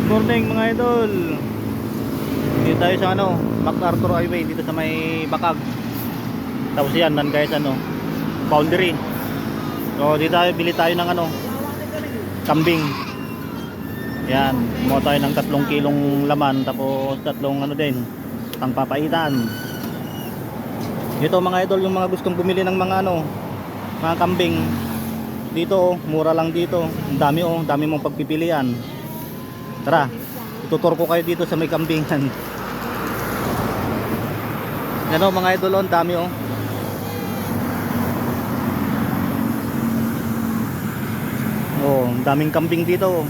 Good morning mga idol. Dito tayo sa ano, MacArthur Highway dito sa may Bakag. Tapos yan, nan guys ano, boundary. So dito tayo bili tayo ng ano, kambing. Yan, kumuha tayo ng tatlong kilong laman tapos tatlong ano din, pang papaitan. Ito mga idol, yung mga gustong bumili ng mga ano, mga kambing. Dito oh, mura lang dito. Ang dami oh, dami mong pagpipilian. Tara, ituturo ko kayo dito sa may kambingan. Yan oh, mga idol, ang dami oh. Oh, ang daming kambing dito. oh.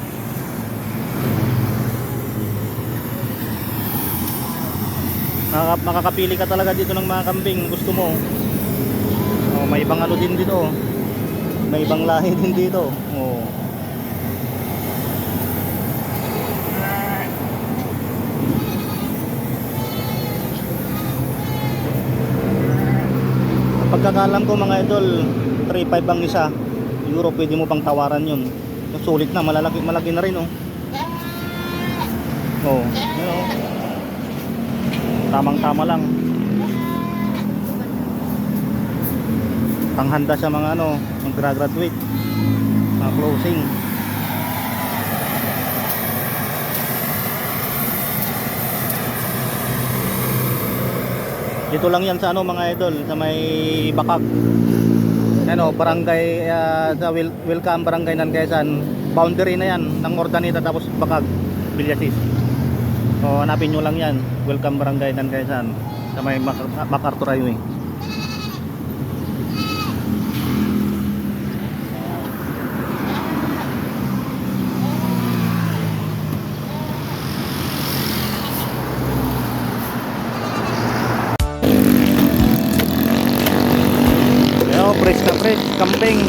Makaka- makakapili ka talaga dito ng mga kambing gusto mo. Oh, may ibang ano din dito. May ibang lahi din dito. Oh. Pagkakalam ko mga idol, 3.5 ang isa. Euro pwede mo pang tawaran yun. Sulit na, malalaki, malaki na rin oh. Oh, yun oh. Tamang tama lang. Panghanda sa mga ano, mag-graduate. Mga closing. Dito lang yan sa ano mga idol, sa may Bakag. Ano, barangay ah, sa Wil Welcome Barangay ng Quezon. Boundary na yan ng Ordaneta tapos Bakag, Villasis. O hanapin nyo lang yan. Welcome Barangay ng Quezon sa may Mac MacArthur Highway. Fresh kambing.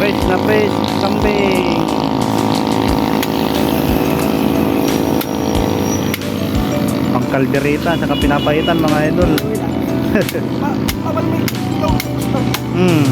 Fresh na fresh, kambing. Pang kaldereta, saka pinapaitan mga idol. hmm.